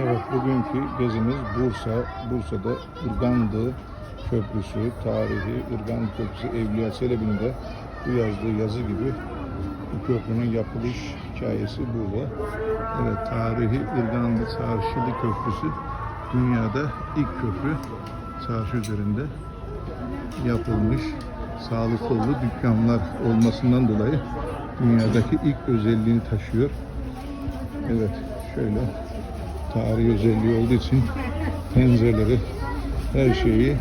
Evet, bugünkü gezimiz Bursa. Bursa'da Irgandı Köprüsü, tarihi Irgandı Köprüsü Evliya Çelebi'nde bu yazdığı yazı gibi bu köprünün yapılış hikayesi burada. Evet, tarihi Irgandı Çarşılı Köprüsü dünyada ilk köprü çarşı üzerinde yapılmış. Sağlı sollu dükkanlar olmasından dolayı dünyadaki ilk özelliğini taşıyor. Evet, şöyle tarihi özelliği olduğu için pencereleri, her şeyi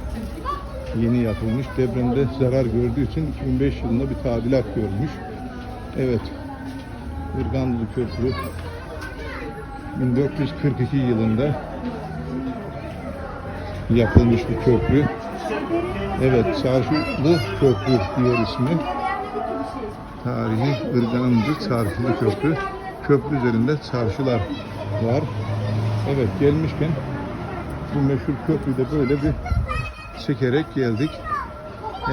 yeni yapılmış. Depremde zarar gördüğü için 2005 yılında bir tadilat görmüş. Evet, Irganlı Köprü 1442 yılında yapılmış bir köprü. Evet, Çarşılı Köprü diğer ismi. Tarihi Irganlı Çarşılı Köprü. Köprü üzerinde çarşılar var. Evet gelmişken bu meşhur köprüde böyle bir çekerek geldik.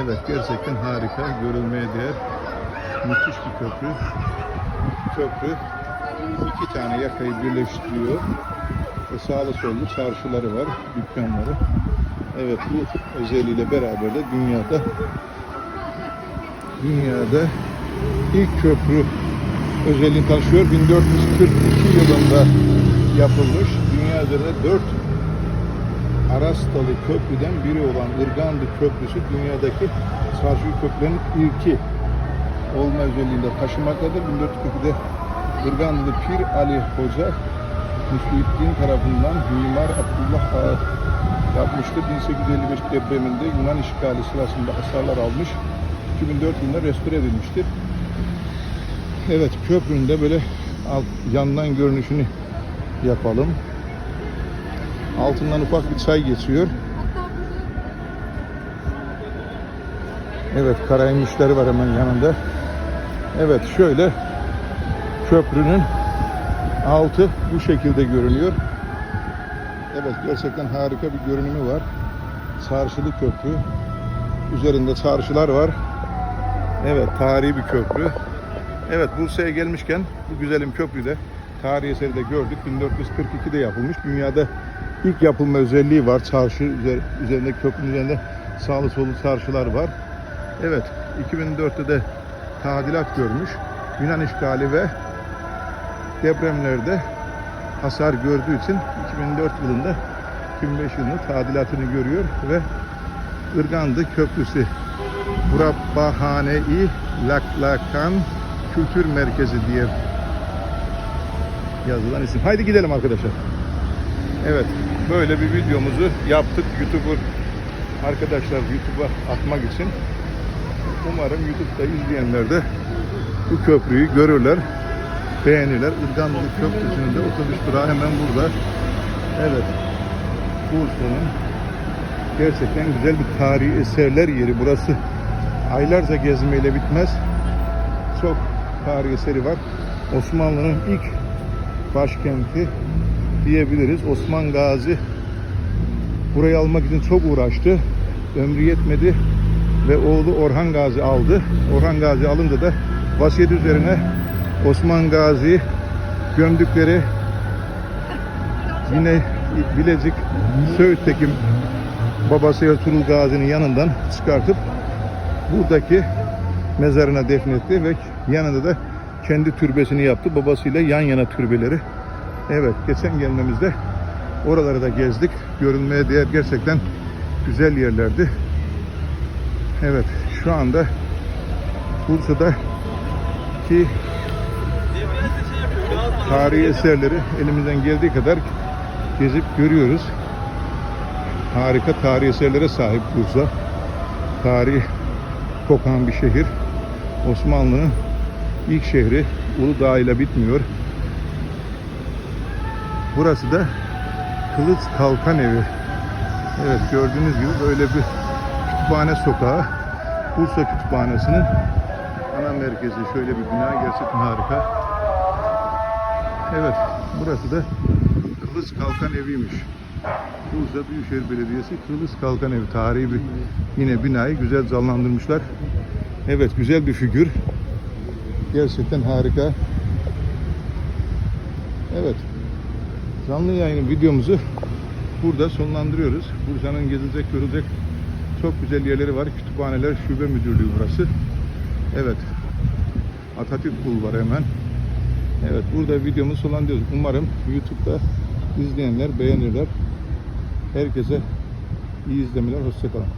Evet gerçekten harika, görülmeye değer müthiş bir köprü. Köprü iki tane yakayı birleştiriyor ve sağlı sollu çarşıları var, dükkanları. Evet bu özelliğiyle beraber de dünyada dünyada ilk köprü özelliğini taşıyor. 1442 yılında yapılmış. Dünya üzerinde 4 Arastalı köprüden biri olan Irgandı Köprüsü dünyadaki çarşı köprülerin ilki olma özelliğinde taşımaktadır. 1442'de Irgandılı Pir Ali Hoca Müslüddin tarafından Mimar Abdullah Ağa yapmıştır. 1855 depreminde Yunan işgali sırasında hasarlar almış. 2004 yılında restore edilmiştir. Evet köprünün de böyle alt, yandan görünüşünü yapalım. Altından ufak bir çay geçiyor. Evet karaymışları var hemen yanında. Evet şöyle köprünün altı bu şekilde görünüyor. Evet gerçekten harika bir görünümü var. Çarşılı köprü. Üzerinde çarşılar var. Evet tarihi bir köprü. Evet Bursa'ya gelmişken bu güzelim köprüde tarihi eseri de gördük. 1442'de yapılmış. Dünyada ilk yapılma özelliği var. Çarşı üzer- üzerinde köprünün üzerinde sağlı sollu çarşılar var. Evet 2004'te de tadilat görmüş. Yunan işgali ve depremlerde hasar gördüğü için 2004 yılında 2005 yılında tadilatını görüyor ve Irgandı Köprüsü Murabbahane-i Laklakan Kültür Merkezi diye yazılan isim. Haydi gidelim arkadaşlar. Evet, böyle bir videomuzu yaptık YouTuber arkadaşlar YouTube'a atmak için. Umarım YouTube'da izleyenler de bu köprüyü görürler, beğenirler. Irganlı Köprüsü'nün de otobüs durağı hemen burada. Evet, Bursa'nın gerçekten güzel bir tarihi eserler yeri. Burası aylarca gezmeyle bitmez. Çok tarihi eseri var. Osmanlı'nın ilk başkenti diyebiliriz. Osman Gazi burayı almak için çok uğraştı. Ömrü yetmedi ve oğlu Orhan Gazi aldı. Orhan Gazi alınca da vasiyet üzerine Osman Gazi gömdükleri yine Bilecik Söğüt'teki babası Ertuğrul Gazi'nin yanından çıkartıp buradaki mezarına defnetti ve yanında da kendi türbesini yaptı. Babasıyla yan yana türbeleri. Evet, geçen gelmemizde oraları da gezdik. Görünmeye değer gerçekten güzel yerlerdi. Evet, şu anda Bursa'da ki tarihi eserleri elimizden geldiği kadar gezip görüyoruz. Harika tarihi eserlere sahip Bursa. Tarih kokan bir şehir. Osmanlı'nın ilk şehri Uludağ ile bitmiyor. Burası da Kılıç Kalkan Evi. Evet gördüğünüz gibi böyle bir kütüphane sokağı. Bursa Kütüphanesi'nin ana merkezi. Şöyle bir bina gerçekten harika. Evet burası da Kılıç Kalkan Evi'ymiş. Bursa Büyükşehir Belediyesi Kılıç Kalkan Evi tarihi bir yine binayı güzel canlandırmışlar. Evet güzel bir figür. Gerçekten harika. Evet. canlı yayın videomuzu burada sonlandırıyoruz. Bursa'nın gezilecek, görülecek çok güzel yerleri var. Kütüphaneler Şube Müdürlüğü burası. Evet. Atatürk Bulvarı hemen. Evet burada videomuzu sonlandırıyoruz. Umarım YouTube'da izleyenler beğenirler. Herkese iyi izlemeler. Hoşçakalın.